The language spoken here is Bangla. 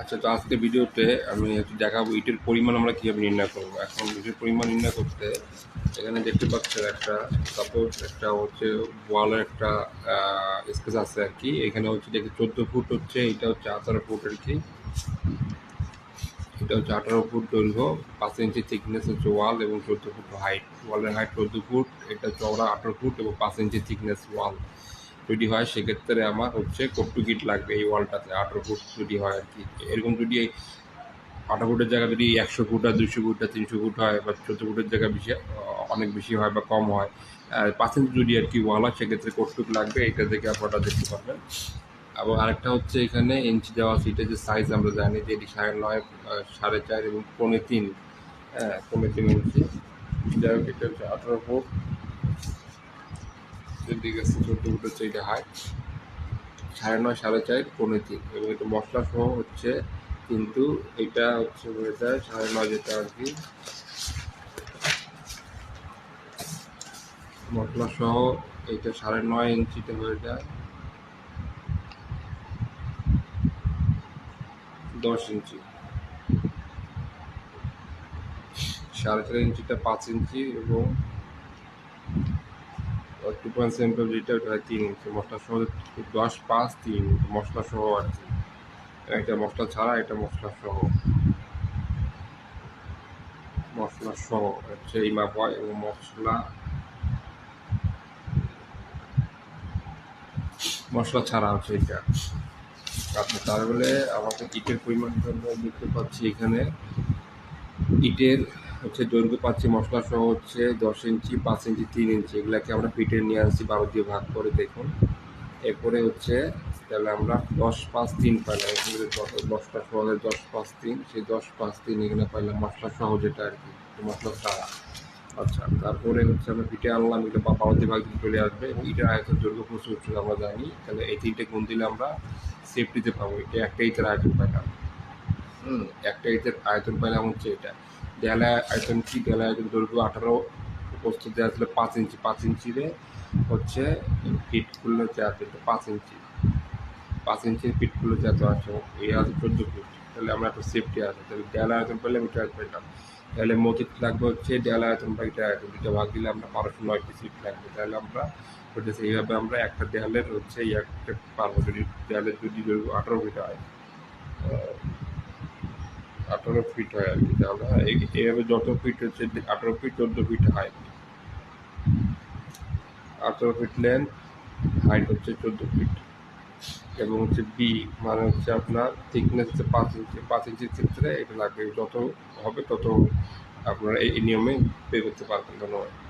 আচ্ছা তো আজকে ভিডিওতে আমি দেখাবো ইটের পরিমাণ আমরা কীভাবে নির্ণয় করব। এখন ইটের পরিমাণ নির্ণয় করতে এখানে দেখতে পাচ্ছেন একটা সাপোজ একটা হচ্ছে ওয়ালের একটা স্পেস আছে আর কি। এখানে হচ্ছে দেখি চোদ্দ ফুট হচ্ছে, এটা হচ্ছে আঠারো ফুট আর কি। এটা হচ্ছে আঠারো ফুট দৈর্ঘ্য, পাঁচ ইঞ্চি থিকনেস হচ্ছে ওয়াল এবং চোদ্দ ফুট হাইট ওয়ালের হাইট চোদ্দ ফুট, এটা চওড়া আঠারো ফুট এবং পাঁচ ইঞ্চি থিকনেস ওয়াল যদি হয়, সেক্ষেত্রে আমার হচ্ছে কট্টু গিট লাগবে এই ওয়ালটাতে, আঠারো ফুট যদি হয় আর কি। এরকম যদি আঠারো ফুটের জায়গা যদি একশো ফুট আর দুশো ফুট আর তিনশো ফুট হয় বা চোদ্দ ফুটের জায়গা বেশি অনেক বেশি হয় বা কম হয় পাঁচ ইঞ্চি যদি আর কি ওয়াল হয়, সেক্ষেত্রে কট্টুক লাগবে এটা থেকে আপনারা দেখতে পারবেন। এবং আরেকটা হচ্ছে এখানে ইঞ্চি দেওয়া এটা যে সাইজ আমরা জানি যে এটি সাড়ে নয় সাড়ে চার এবং পৌনে তিন হ্যাঁ পৌনে তিন ইঞ্চি। যাই হোক, এটা হচ্ছে আঠারো ফুট। এদিকে আছে চোদ্দ ফুট হচ্ছে এটা হাইট সাড়ে নয়, সাড়ে চার পনেরো তিন। এবং এটা মশলা সহ হচ্ছে, কিন্তু এটা হচ্ছে হয়ে যায় সাড়ে নয় যেটা আর কি। মশলা সহ এটা সাড়ে নয় ইঞ্চিতে হয়ে যায়। দশ ইঞ্চি। সাড়ে চার ইঞ্চিটা পাঁচ ইঞ্চি এবং টু পয়েন্ট সেভেন ফাইভ ওটা হয় তিন ইঞ্চি মশলা সহ দশ পাঁচ তিন মশলা সহ আর কি একটা মশলা ছাড়া এটা মশলা সহ। মশলা সহ হচ্ছে এই মাপ হয় এবং মশলা মশলা ছাড়া হচ্ছে এটা আচ্ছা তাহলে আমাকে ইটের পরিমাণটা আমরা দেখতে পাচ্ছি এখানে। ইটের হচ্ছে দৈর্ঘ্য পাচ্ছি মশলা সহ হচ্ছে দশ ইঞ্চি, পাঁচ ইঞ্চি, তিন ইঞ্চি, এগুলাকে আমরা পিটে নিয়ে আসছি বারো দিয়ে ভাগ করে দেখুন। এরপরে হচ্ছে তাহলে আমরা দশ পাঁচ তিন পাইলাম মশলা সহ দশ পাঁচ তিন, সেই দশ পাঁচ তিন এখানে পাইলাম মশলা সহ যেটা আর কি মশলা ছাড়া আচ্ছা তারপরে হচ্ছে আমরা পিঠে আনলাম, এটা বা দিয়ে ভাগ চলে আসবে। এবং এটার আয়তন দৈর্ঘ্য প্রচুর উচ্চ আমরা জানি। তাহলে এই তিনটে গুণ দিলে আমরা সেফটিতে পাবো। এটা একটা ইটের আয়তন পাইলাম। হুম, একটা ইটের আয়তন পাইলাম হচ্ছে এটা। দেয়ালে আয়তন কি দেয়ালে আয়তন দৈর্ঘ্য আঠারো প্রস্তুত দেওয়া ছিল পাঁচ ইঞ্চি, পাঁচ ইঞ্চিরে হচ্ছে ফিট করলে এত পাঁচ ইঞ্চি। পাঁচ ইঞ্চির ফিট করলে যে এত আছে এই আছে চোদ্দ ফিট তাহলে আমরা একটা সেফটি আছে তাহলে দেয়ালে আয়তন পেলে মিটার পেলাম তাহলে মতিত লাগবে হচ্ছে দেয়ালে আয়তন বা এটা আয়তন দুটো ভাগ দিলে আমরা বারোশো নয় পিস লাগবে। তাহলে আমরা হচ্ছে এইভাবে আমরা একটা দেয়ালের হচ্ছে পারব যদি দেয়ালের যদি আঠারো ফিট হয় আঠারো ফিট হয় আর কি। এই- এইভাবে যত ফিট হচ্ছে, আঠারো ফিট চোদ্দ ফিট হাইট আঠারো ফিট লেন্থ হাইট হচ্ছে চোদ্দ ফিট এবং হচ্ছে বি মানে হচ্ছে আপনার থিকনেস হচ্ছে পাঁচ ইঞ্চি পাঁচ ইঞ্চির ক্ষেত্রে এটা লাগবে। যত হবে তত আপনারা এই নিয়মে পে করতে পারবেন। ধন্যবাদ।